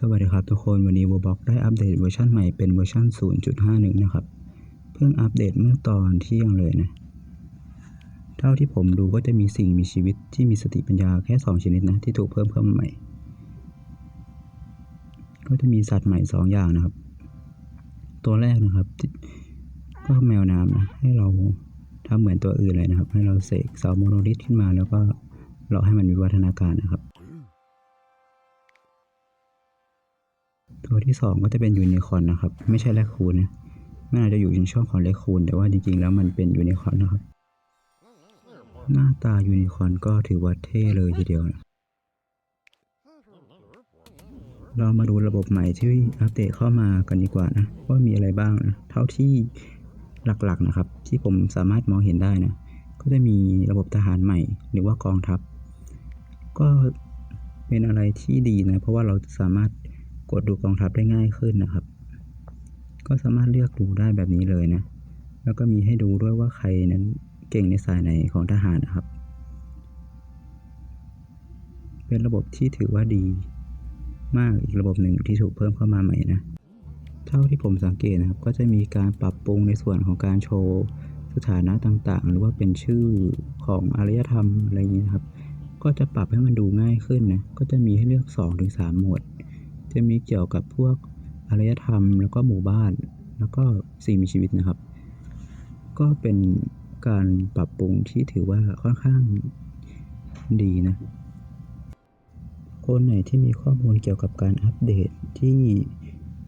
สวัสดีครับทุกคนวันนี้ Roblox ได้อัปเดตเวอร์ชันใหม่เป็นเวอร์ชัน0.51 นะครับ เพิ่งอัปเดตเมื่อตอนเที่ยงเลยนะ เท่าที่ผมดูก็จะมีสิ่งมีชีวิตที่มีสติปัญญาแค่ 2 ชนิดนะ ที่ถูกเพิ่มเข้ามาใหม่ ก็จะมีสัตว์ใหม่ 2 อย่างนะครับ ตัวแรกนะครับ ก็แมวน้ำนะ ให้เราทำเหมือนตัวอื่นเลยนะครับ ให้เราเสกเสาโมโนลิทขึ้นมาแล้วก็เราให้มันมีวัฒนาการนะครับ ตัวที่สองก็จะเป็นยูนิคอร์นนะครับ ไม่ใช่แรคคูนนะมันอาจจะอยู่ในช่องของแรคคูนแต่ว่าจริงๆ แล้วมันเป็นยูนิคอร์นนะครับ หน้าตายูนิคอร์นก็ถือว่าเท่เลยทีเดียวนะเรามาดูระบบใหม่ที่อัปเดตเข้ามากันดีกว่านะว่ามีอะไรบ้างนะเท่าที่หลักๆนะครับ ที่ผมสามารถมองเห็นได้นะก็จะมีระบบทหารใหม่ หรือว่ากองทัพ ก็เป็นอะไรที่ดีนะ เพราะว่าเราสามารถ กดดูกองทัพได้ง่ายขึ้นนะครับ ก็สามารถเลือกดูได้แบบนี้เลยนะ แล้วก็มีให้ดูด้วยว่าใครนั้นเก่งในสายไหนของทหารนะครับ เป็นระบบที่ถือว่าดีมากอีกระบบหนึ่งที่ถูกเพิ่มเข้ามาใหม่นะ เท่าที่ผมสังเกตนะครับ ก็จะมีการปรับปรุงในส่วนของการโชว์สถานะต่างๆ หรือว่าเป็นชื่อของอารยธรรมอะไรอย่างนี้นครับ ก็จะปรับให้มันดูง่ายขึ้นนะ ก็จะมีให้เลือก 2-3ถึงหมวด จะมีเกี่ยวกับพวกอารยธรรม แล้วก็หมู่บ้าน แล้วก็สิ่งมีชีวิตนะครับ ก็เป็นการปรับปรุงที่ถือว่าค่อนข้างดีนะ คนไหนที่มีข้อมูลเกี่ยวกับการอัปเดตที่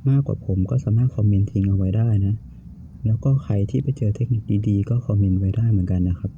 มากกว่าผมก็สามารถคอมเมนต์ทิ้งเอาไว้ได้นะ แล้วก็ใครที่ไปเจอเทคนิคดีๆ ก็คอมเมนต์ไว้ได้เหมือนกันนะครับ